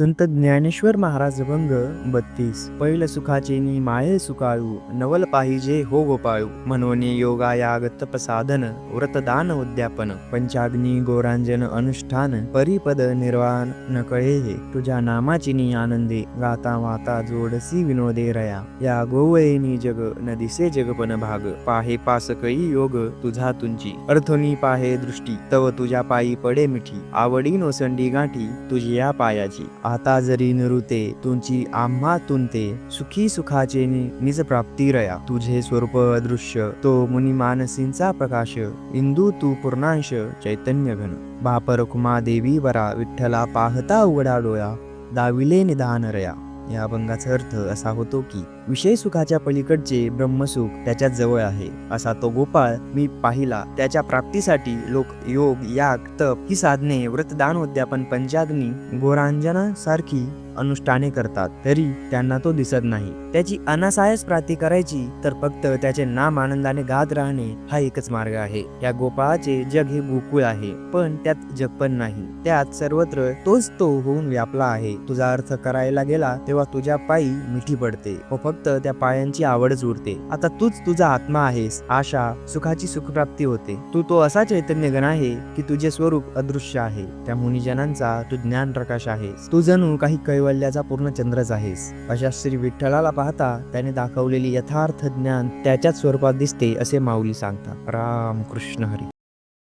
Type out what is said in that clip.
संत ज्ञानेश्वर महाराज भंग बत्तीस. पैल सुखाचे नि माये सुकाळू नवल पाहिजे हो गोपाळू. म्हणून योगायाग तपसाधन व्रतदान उद्यापन. पंचाग्नी गोरांजन अनुष्ठान परिपद निर्वाण नकळे हे. तुझ्या नामाची नि आनंदे गाता वाता जोडसी विनोदे रया. या गोवळेनी जग न दिसे जगपन भाग. पाहे पासकई योग तुझा तुंची. अर्थोनी पाहे दृष्टी तव तुझ्या पायी पडे मिठी. आवडी नोसंडी गाठी तुझी या पायाची. आता जरी निरुते तुमची आम्हा तुंते सुखी सुखाचे नि निज प्राप्ती रया. तुझे स्वरूप अदृश्य तो मुनी मानसींचा प्रकाश इंदू तू पूर्णांश चैतन्य घन. बापर कुमा देवी वरा विठ्ठला पाहता उघडा डोया दाविले निदान रया. या अभंगाचा अर्थ असा होतो की विषय सुखाच्या पलीकडचे ब्रह्मसुख त्याच्याजवळ आहे. असा तो गोपाळ मी पाहिला. त्याच्या प्राप्तीसाठी लोक योग याग तप ही साधने व्रतदान उद्यापन पंचाग्नी गोरांजना सारखी अनुष्ठाने करतात तरी त्यांना तो दिसत नाही. त्याची अनासायस प्राप्ती करायची तर फक्त त्याचे नाम आनंदाने गात राहणे हा एकच मार्ग आहे. या गोपाळाचे जग हे गोकुळ आहे पण त्यात जग पण नाही. त्यात सर्वत्र तोच तो होऊन व्यापला आहे. तुझा अर्थ करायला गेला तेव्हा तुझ्या पायी मिठी पडते व फक्त त्या पायांची आवडच उरते आता तूच तुझा आत्मा आहेस. आशा सुखाची सुखप्राप्ती होते. तू तो असा चैतन्य गण आहे की तुझे स्वरूप अदृश्य आहे. त्या मुनिजनांचा तू ज्ञान प्रकाश आहेस. तू जणू काही कैवल्याचा पूर्ण चंद्रच आहेस. अशा श्री विठ्ठलाला पाहता त्याने दाखवलेली यथार्थ ज्ञान त्याच्याच स्वरूपात दिसते असे माऊली सांगतात. राम कृष्ण हरी.